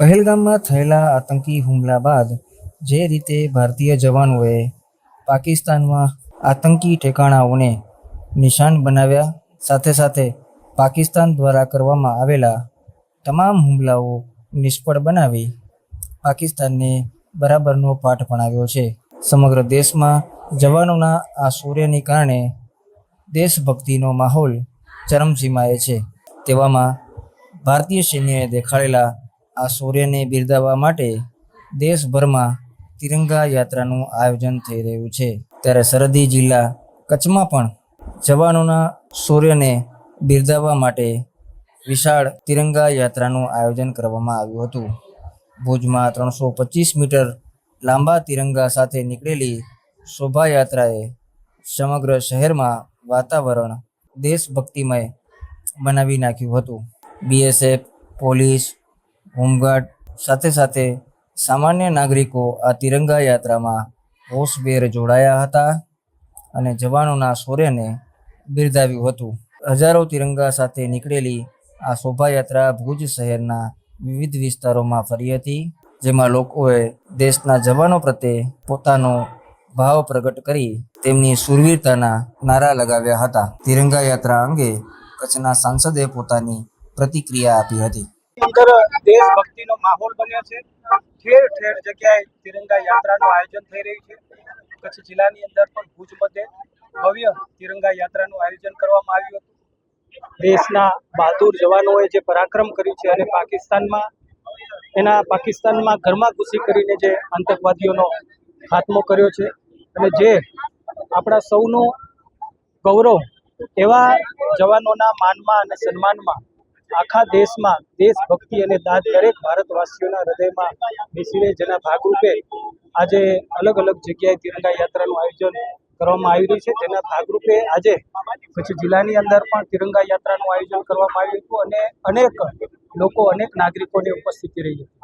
પહેલગામમાં થયેલા આતંકી હુમલા બાદ જે રીતે ભારતીય જવાનોએ પાકિસ્તાનમાં આતંકી ઠેકાણાઓને નિશાન બનાવ્યા, સાથે સાથે પાકિસ્તાન દ્વારા કરવામાં આવેલા તમામ હુમલાઓ નિષ્ફળ બનાવી પાકિસ્તાનને બરાબરનો પાઠ ભણાવ્યો છે. સમગ્ર દેશમાં જવાનોના આ શૌર્યને કારણે દેશભક્તિનો માહોલ ચરમસીમાએ છે. તેવામાં ભારતીય સૈન્યએ દેખાડેલા આ સૂર્યને બિરદાવવા માટે દેશભરમાં તિરંગા યાત્રાનું આયોજન થઈ રહ્યું છે. ત્યારે સરહદી જિલ્લા કચ્છમાં પણ જવાનોના સૂર્યને બિરદાવવા માટે વિશાળ તિરંગા યાત્રાનું આયોજન કરવામાં આવ્યું હતું. ભુજમાં ત્રણસો પચીસ મીટર લાંબા તિરંગા સાથે નીકળેલી શોભાયાત્રાએ સમગ્ર શહેરમાં વાતાવરણ દેશભક્તિમય બનાવી નાખ્યું હતું. બીએસએફ, પોલીસ હોમગાર્ડ સાથે સાથે સામાન્ય નાગરિકો આ તિરંગા યાત્રામાં હોશભેર જોડાયા હતા અને જવાનોના શૌર્યને બિરદાવ્યું હતું. હજારો તિરંગા સાથે નીકળેલી આ શોભાયાત્રા ભુજ શહેરના વિવિધ વિસ્તારોમાં ફરી હતી, જેમાં લોકોએ દેશના જવાનો પ્રત્યે પોતાનો ભાવ પ્રગટ કરી તેમની શૂરવીરતાના નારા લગાવ્યા હતા. તિરંગા યાત્રા અંગે કચ્છના સાંસદે પોતાની પ્રતિક્રિયા આપી હતી. અંદર દેશભક્તિનો માહોલ બન્યો છે. ઠેર ઠેર જગ્યાએ તિરંગા યાત્રાનું આયોજન થઈ રહ્યું છે. કચ્છ જિલ્લાની અંદર પણ ભુજ મધ્યે ભવ્ય તિરંગા યાત્રાનું આયોજન કરવામાં આવ્યું હતું. દેશના બહાદુર જવાનોએ જે પરાક્રમ કર્યું છે અને પાકિસ્તાનમાં એના પાકિસ્તાનમાં ઘરમાં ઘૂસી કરીને જે આતંકવાદીઓનો ખાત્મો કર્યો છે અને જે આપણા સૌનું ગૌરવ એવા જવાનોના માનમાં અને સન્માનમાં આખા દેશમાં દેશભક્તિ અને દાદ દરેક ભારતવાસીઓના હૃદયમાં બેસીને જેના ભાગરૂપે આજે અલગ અલગ જગ્યાએ તિરંગા યાત્રાનું આયોજન કરવામાં આવી રહ્યું છે. જેના ભાગરૂપે આજે કચ્છ જિલ્લાની અંદર પણ તિરંગા યાત્રાનું આયોજન કરવામાં આવ્યું હતું અને અનેક લોકો, અનેક નાગરિકોની ઉપસ્થિતિ રહી હતી.